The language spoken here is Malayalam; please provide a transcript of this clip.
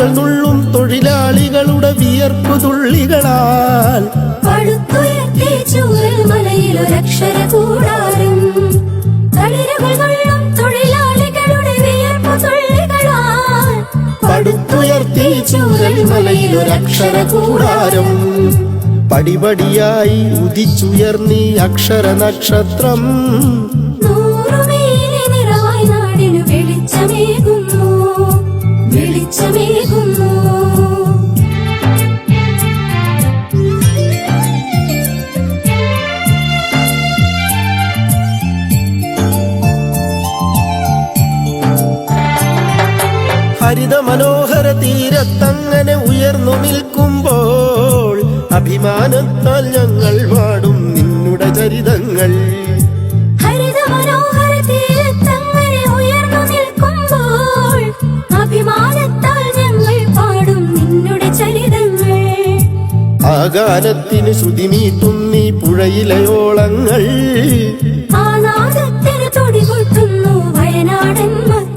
തളിരുകൾ നുള്ളും തൊഴിലാളികളുടെ വിയർപ്പു തുള്ളികളാൽ. പടുത്തുയർത്തി ചൂരൽ മലയിലൊരക്ഷര കൂടാരം പടിപടിയായി ഉദിച്ചുയർന്നീ അക്ഷര നക്ഷത്രം. ഹരിത മനോഹര തീരത്തങ്ങനെ ഉയർന്നു നിൽക്കുമ്പോൾ അഭിമാനത്താൽ ഞങ്ങൾ പാടും നിന്നുടെ ചരിതങ്ങൾ. ആകാലത്തിന് ശ്രുതിമീട്ടും നീ പുഴയിലെ ഓളങ്ങൾ ആ നാദത്തിന് തുടികൊട്ടുന്നു വയനാടൻ മക്കൾ